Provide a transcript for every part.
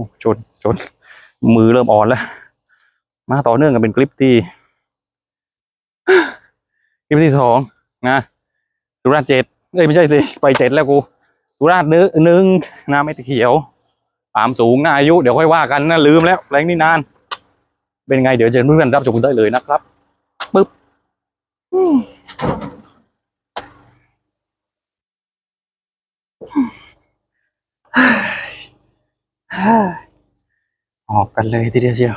อ้ชนชนมือเริ่มอ่อนแล้ว มาต่อเนื่องกันเป็นคลิปที่ คลิปที่สองนะสุราษฎร์เจ็ดเอ้ยไม่ใช่สิไปเจ็ดแล้วกูสุราษฎร์หนึ่งหนึ่งนะไม่ตะเขียวปามสูงหนะอายุเดี๋ยวค่อยว่ากันนะลืมแล้วแรงนี่นาน เป็นไงเดี๋ยวเชิญเพื่อนรับชมได้เลยนะครับปึ๊บ ออกกันเลยทีเดียวเชียว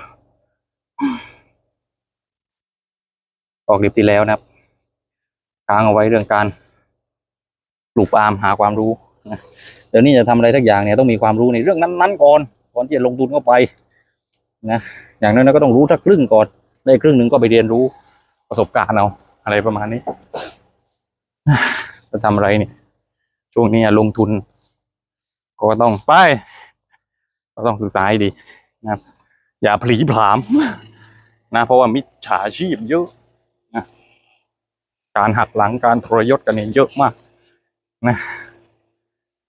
ออกลิปที่แล้วนะครับค้างเอาไว้เรื่องการปลูกปาล์มหาความรู้นะเดี๋ยวนี้จะทำอะไรทักอย่างเนี่ยต้องมีความรู้ในเรื่องนั้นๆก่อนก่อนที่จะลงทุนเข้าไปนะอย่างนั้นก็ต้องรู้สักครึ่งก่อนได้ครึ่งหนึ่งก็ไปเรียนรู้ประสบการณ์เอาอะไรประมาณนี้จะทำอะไรเนี่ย ช่วงนี้ลงทุน ก็ต้องไป ก็ต้องศึกษาให้ดีนะครับ อย่าผลีผลามนะเพราะว่ามิจฉาชีพเยอะนะการหักหลังการทรยศกันเนี่ยเยอะมากนะ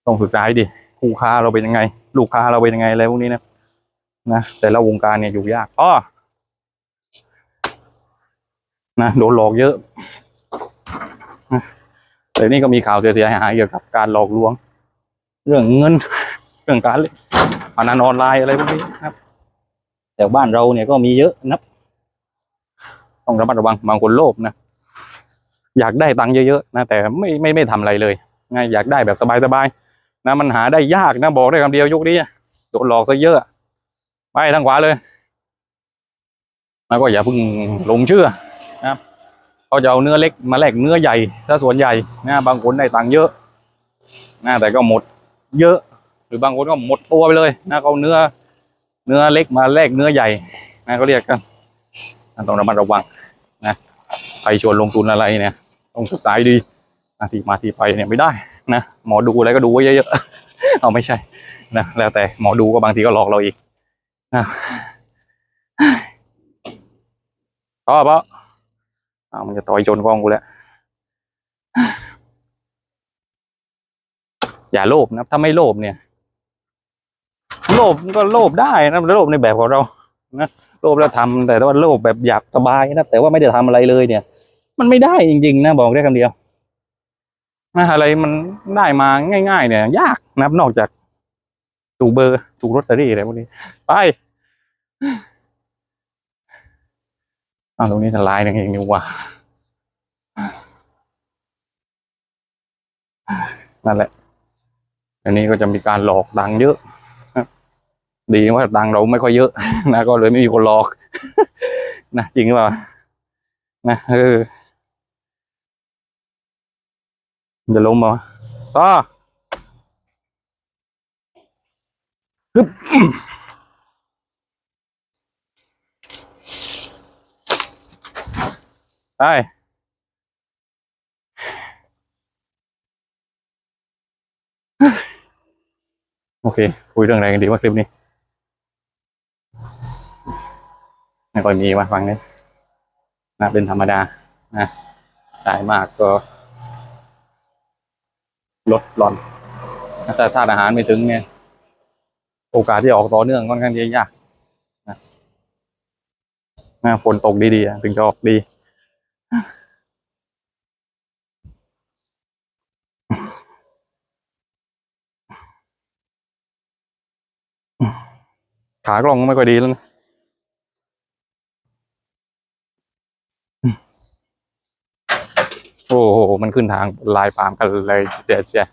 ต้องศึกษาให้ดีคู่ค้าเราเป็นยังไง ลูกค้าเราเป็นยังไงอะไรพวกนี้นะนะแต่ละวงการเนี่ยอยู่ยากอ้อนะโดนหลอกเยอะนะแต่นี่ก็มีข่าวเสียหายเกี่ยวกับการหลอกลวง เรื่องเงิน เรื่องการเล่น พนันออนไลน์อะไรพวกนี้นะครับแต่บ้านเราเนี่ยก็มีเยอะนะครับต้องระมัดระวังบางคนโลภนะอยากได้ตังค์เยอะๆนะแต่ไม่ไม่ไม่ทำอะไรเลยนะอยากได้แบบสบายๆนะมันหาได้ยากนะบอกได้คำเดียวยุคนี้โดนหลอกซะเยอะไปทางขวาเลยแล้วก็อย่าเพิ่งหลงเชื่อนะครับเขาจะเอาเนื้อเล็กมาแลกเนื้อใหญ่ถ้าส่วนใหญ่นะบางคนได้ตังค์เยอะนะแต่ก็หมดเยอะห รือบางคนก็หมดตัวไปเลยนะเขาเอาเนื้อ เนื้อเล็กมาแลกเนื้อใหญ่นะเขาเรียกกันต้องระมัดระวังนะใครชวนลงทุนอะไรเนี่ยต้องศึกษาดีนะที่มาที่ไปเนี่ยไม่ได้นะหมอดูอะไรก็ดูไว้เยอะๆเอาไม่ใช่นะแล้วแต่หมอดูก็บางทีก็หลอกเราอีกนะต่อปะอ้าวมันจะต่อยจนกล้องกูแล้วอย่าโลภนะถ้าไม่โลภเนี่ย โลภก็โลภได้นะโลภในแบบของเรานะโลภแล้วทำแต่ว่าโลภแบบอยากสบายนะแต่ว่าไม่ได้ทำอะไรเลยเนี่ย มันไม่ได้จริง ๆ นะบอกได้คำเดียวนะอะไรมันได้มาง่าย ๆ เนี่ย ยากนับนอกจากถูกเบอร์ถูกลอตอรี่อะไรพวกนี้ ไปอ้าวตรงนี้ทลายนั่นเองนี่ว่านั่นแหละอันนี้ก็จะมีการหลอกดังเยอะ ดีว่าดังเราไม่ค่อยเยอะนะก็เลยไม่มีคนหลอกนะจริงหรือเปล่านะเออจะล้มมาต่อฮึบไปโอเค คุยเรื่องอะไรกันดีว่าคลิปนี้ ไม่ค่อยมีว่าฟังนี้นะเป็นธรรมดานะได้มากก็ลดหลอนแต่ถ้าอาหารไม่ถึงเนี่ย โอกาสที่ออกต่อเนื่องค่อนข้างจะยากนะนะฝนตกดีๆ ถึงจะออกดีขากล้องไม่ค่อยดีแล้วนะ อ้โห มันขึ้นทางลายปาล์มกันเลยเดี๋ยวเชีย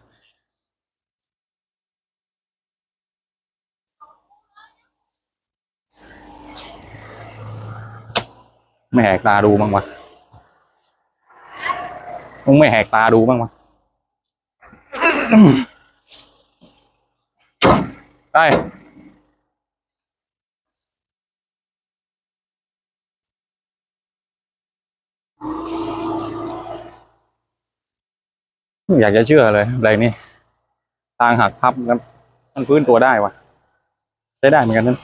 ไม่แหกตาดูบ้างวะมึงไม่แหกตาดูบ้างวะได้ อยากจะเชื่อเลยอะไรนี่ทางหักพับมันมันฟื้นตัวได้วะใช้ได้เหมือนกันนั่น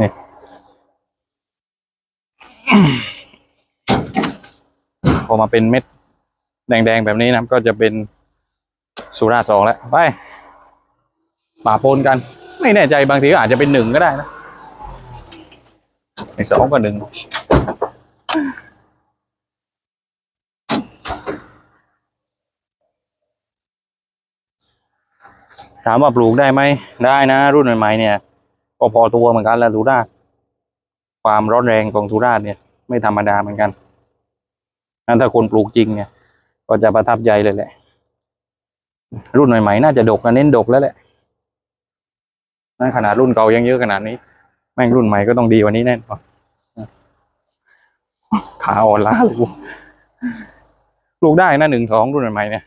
นี่พอมาเป็นเม็ด แดงๆแบบนี้นะก็จะเป็นสุราสองแล้วไปป่าปนกัน ไม่แน่ใจบางทีอาจจะเป็นหนึ่งก็ได้นะอ้สองก็หนึ่งถามว่าปลูกได้ไหมได้นะ รุ่นใหม่ๆเนี่ย ก็พอตัวเหมือนกันแหละสุราษความร้อนแรงของสุราษเนี่ย ไม่ธรรมดาเหมือนกันนั้นถ้าคนปลูกจริงเนี่ย ก็จะประทับใจเลยแหละ รุ่นใหม่ๆน่าจะดกนะเน้นดกแล้วแหละนั่นขนาดรุ่นเก่ายังเยอะขนาดนี้ แม่งรุ่นใหม่ก็ต้องดีกว่านี้แน่นอนขาอ่อนล้าเลยกูลูกได้นะหนึ่งสองรุ่นใหม่ๆเนี่ย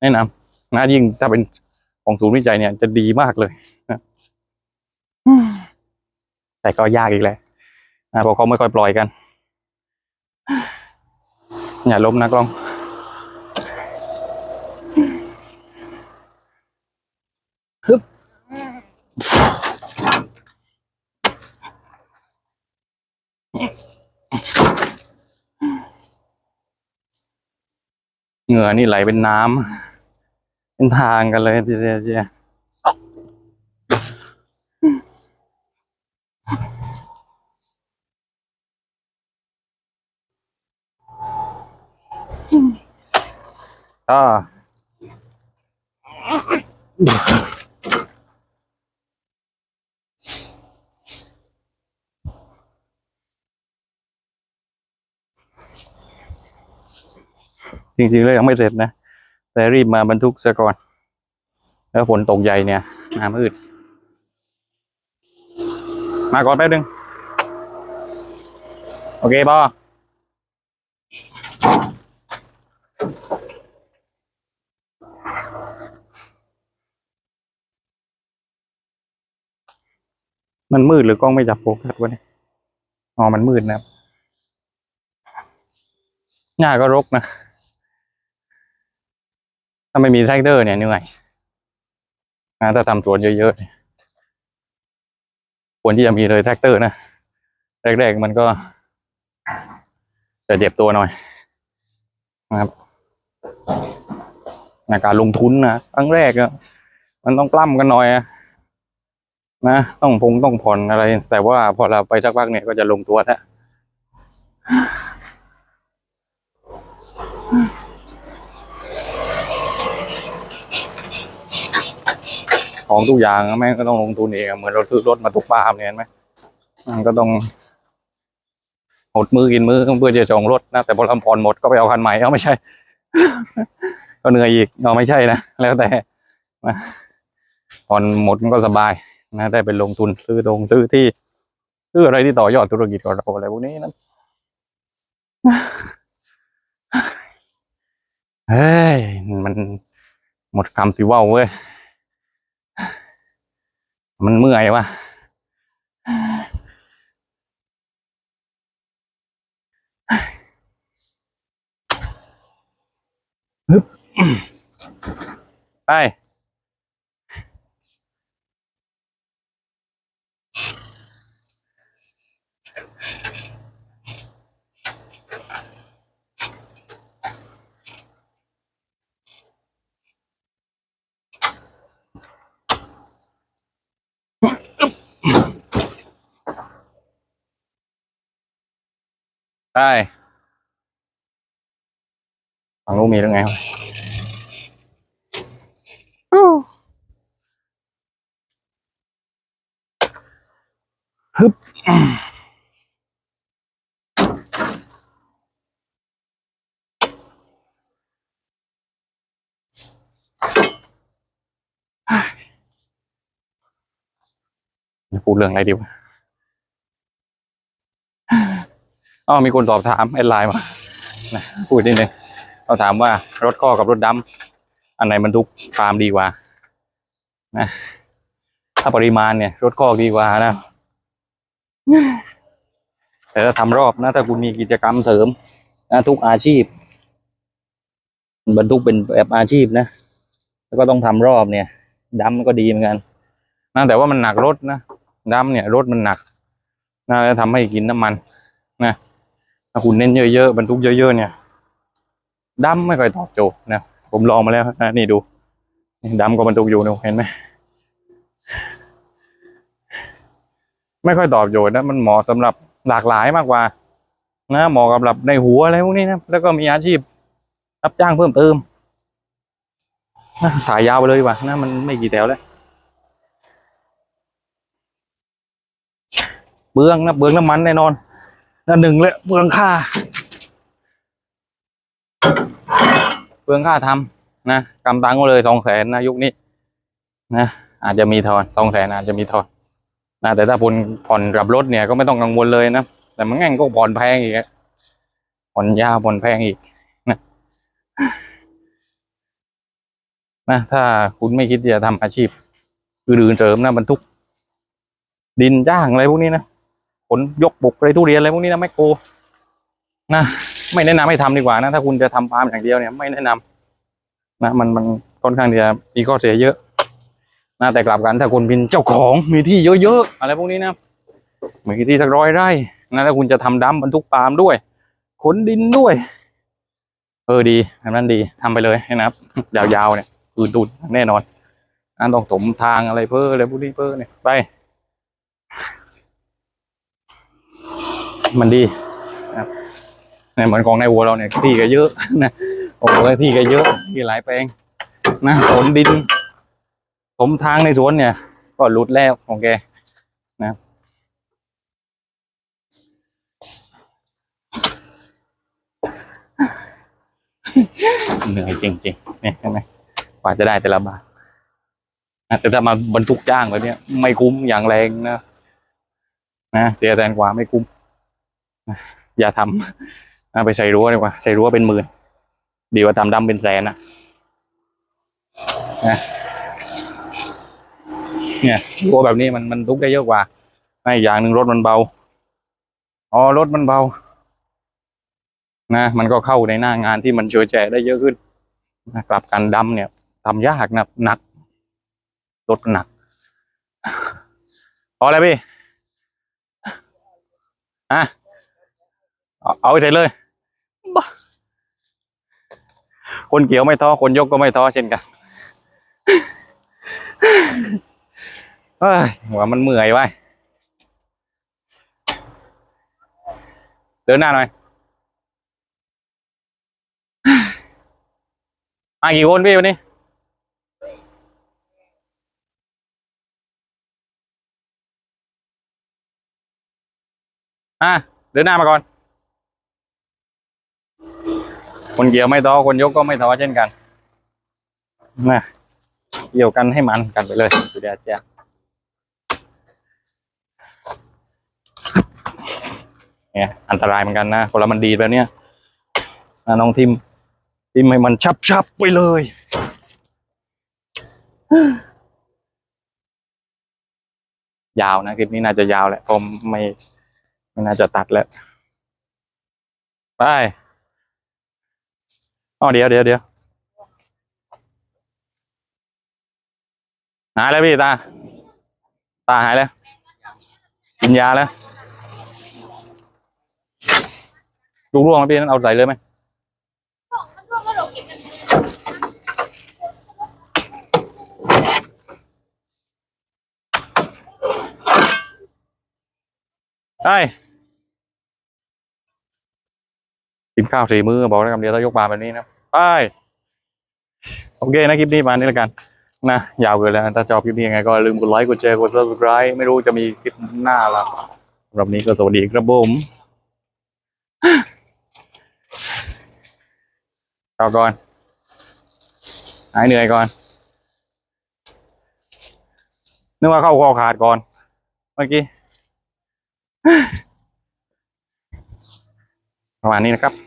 แนะนำนะยิ่งถ้าเป็นของศูนย์วิจัยเนี่ยจะดีมากเลยนะแต่ก็ยากอีกแหละนะเพราะเขาไม่ค่อยปล่อยกัน อย่าล้มนะกล้อง ฮึบเหงื่อนี่ไหลเป็นน้ำเป็นทางกันเลยทีเดียวเชียอ่า จริงๆแล้วยังไม่เสร็จนะ แต่รีบมาบรรทุกซะก่อน แล้วฝนตกใหญ่เนี่ยน้ำอืดมาก่อนแป๊บนึง โอเคปอมันมืดหรือกล้องไม่จับโฟกัสวะเนี่ย อ๋อ มันมืดนะครับหญ้าก็รกนะาไม่มีแทรกเตอร์เนี่ยเหนื่อยนะถ้าทำสวนเยอะๆควรที่จะมีเลยแทรกเตอร์นะแรกๆมันก็จะเจ็บตัวหน่อยนะครับในการลงทุนนะครั้งแรกอะมันต้องกล้ำกันหน่อยนะต้องพงต้องผ่อนอะไร แต่ว่าพอเราไปสักพักเนี่ยก็จะลงตัวแล้ว ของทุกอย่างแม่งก็ต้องลงทุนเองเหมือนเราซื้อรถมาตุกปาล์มเนี่ยเห็นไหมมันก็ต้องหดมือกินมือเพื่อจะจองรถนะแต่พอลำผ่อนหมดก็ไปเอาคันใหม่เอาไม่ใช่ ก็เหนื่อยอีกเอาไม่ใช่นะแล้วแต่ผ่อนหมดมันก็สบายนะได้เป็นลงทุนซื้อตรงซื้อที่ซื้ออะไรที่ต่อยอดธุรกิจของเราอะไรพวกนี้นั้นเฮ้ยมันหมดคำสิว่าเว้ย มันเมื่อยวะฮึไป ได้ฝั่งนู้นมีหรือไงฮึบพูดเรื่องอะไรดีวะ อ๋อมีคนสอบถามแอดไลน์มานะพูดนิดนึงเขาถามว่ารถข้อกับรถดำอันไหนบรรทุกฟาร์มดีกว่านะถ้าปริมาณเนี่ย รถข้อดีกว่านะ แต่ถ้าทำรอบนะถ้าคุณมีกิจกรรมเสริมนะทุกอาชีพ บรรทุกเป็นแบบอาชีพนะแล้วก็ต้องทำรอบเนี่ยดำก็ดีเหมือนกันนะแต่ว่ามันหนักรถนะดำเนี่ย รถมันหนักน่าจะทำให้กินน้ำมันนะ ถ้าคุณเน้นเยอะๆบรรทุกเยอะๆเนี่ยดำไม่ค่อยตอบโจทย์นะผมลองมาแล้วนะนี่ดูนี่ดำก็บรรทุกอยู่นะเห็นไหมไม่ค่อยตอบโจทย์นะมันเหมาะสำหรับหลากหลายมากกว่า นะเหมาะกับหลับในหัวอะไรพวกนี้นะแล้วก็มีอาชีพรับจ้างเพิ่มเติมถ่ายยาวไปเลยว่ะนะมันไม่กี่แถวแล้วเบืองนะเบืองน้ำมันแน่นอน นหนึ่งเลยเบืองค่าเบืองค่าทำนะกำตังก็เลยสองแสนนะยุคนี้นะอาจจะมีทอนสองแสนอาจจะมีทอนนะแต่ถ้าคุณผ่อนกับรถเนี่ยก็ไม่ต้องกังวลเลยนะแต่มันง่ายก็ผ่อนแพงอีกผ่อนยาวผ่อนแพงอีกนะนะถ้าคุณไม่คิดจะทำอาชีพอื่นเสริมนะบรรทุก ดินจ้างอะไรพวกนี้นะ ขนยกบุกอะไรทุเรียนอะไรพวกนี้นะไม่โกนะไม่แนะนำให้ทำดีกว่านะ ถ้าคุณจะทำฟาร์มอย่างเดียวเนี่ยไม่แนะนำนะมันมันค่อนข้างจะมีข้อเสียเยอะนะแต่กลับกันถ้าคุณเป็นเจ้าของมีที่เยอะๆอะไรพวกนี้นะมีที่สักร้อยไร่นะแล้วคุณจะทำดัมบรรทุกปาล์มด้วยขนดินด้วย เออดีทำนั้นดีทำไปเลยนะครับยาวๆเนี่ยอืดดุดแน่นอนอันต้องถมทางอะไรเพิ่ออะไรพวกนี้เพิ่อเนี่ยไป มันดีนะครับเนี่ยเหมือนของในวัวเราเนี่ยที่ก็เยอะนะโอ้โหที่ก็เยอะที่หลายแปลงนะขนดินถมทางในสวนเนี่ย ก็หลุดแล้วของแกเหนื่อยจริงๆเนี่ยเห็นไหมกว่าจะได้แต่ละบาทแต่ถ้ามาบรรทุกจ้างแบบนี้ไม่คุ้มอย่างแรงนะนะเสียแทนกว่าไม่คุ้ม อย่าทำไปใส่รั้วดีกว่า ใส่รั้วเป็นหมื่น ดีกว่าทำดำเป็นแสนนะนะเนี่ยรั้วแบบนี้มันมันทุกได้เยอะกว่านะอีกอย่างหนึ่งรถมันเบา อ๋อ รถมันเบา นะ มันก็เข้าในหน้างานที่มันเฉยแฉะได้เยอะขึ้นนะกลับกันดำเนี่ยทำยากนะหนักรถหนักพอแล้วพี่อะ เอาไปใส่เลย คนเกี่ยวไม่ท้อ คนยกก็ไม่ท้อเช่นกันเฮ้ยหัวมันเมื่อยไว้เดินหน้าหน่อยมากี่คนพี่วันนี้อะเดินหน้ามาก่อน คนเกี่ยวไม่ท้อคนยกก็ไม่ท้อเช่นกันนะเกี่ยวกันให้มันกันไปเลยสุดยอดจ้ะเนี่ยอันตรายเหมือนกันนะคนละมันดีแบบเนี้ยนะน้องทิมทิมให้มันชับชับๆไปเลยยาวนะคลิปนี้น่าจะยาวแหละผมไม่ไม่น่าจะตัดแล้ว ไป อ๋อเดี๋ยวเดี๋ยวเดี๋ยวหายแล้วพี่ตา ตาหายแล้ว กินยาแล้ว ลูกร่วงแล้วพี่นั้นเอาใส่เลยไหมได้ กินข้าวสี่มื้อบอกได้คำเดียวถ้ายกมาแบบนี้นะไปโอเคนะคลิปนี้มานี่แล้วกันนะยาวเกินแล้วถ้าชอบคลิปนี้ยังไงก็ลืมกดไลค์กดแชร์กด subscribe ไม่รู้จะมีคลิปหน้าละสำหรับนี้ก็สวัสดีครับผมต่อก่อนหายเหนื่อยก่อนนึกว่าเข้าคอขาดก่อนเมื่อกี้ประมาณนี้นะครับ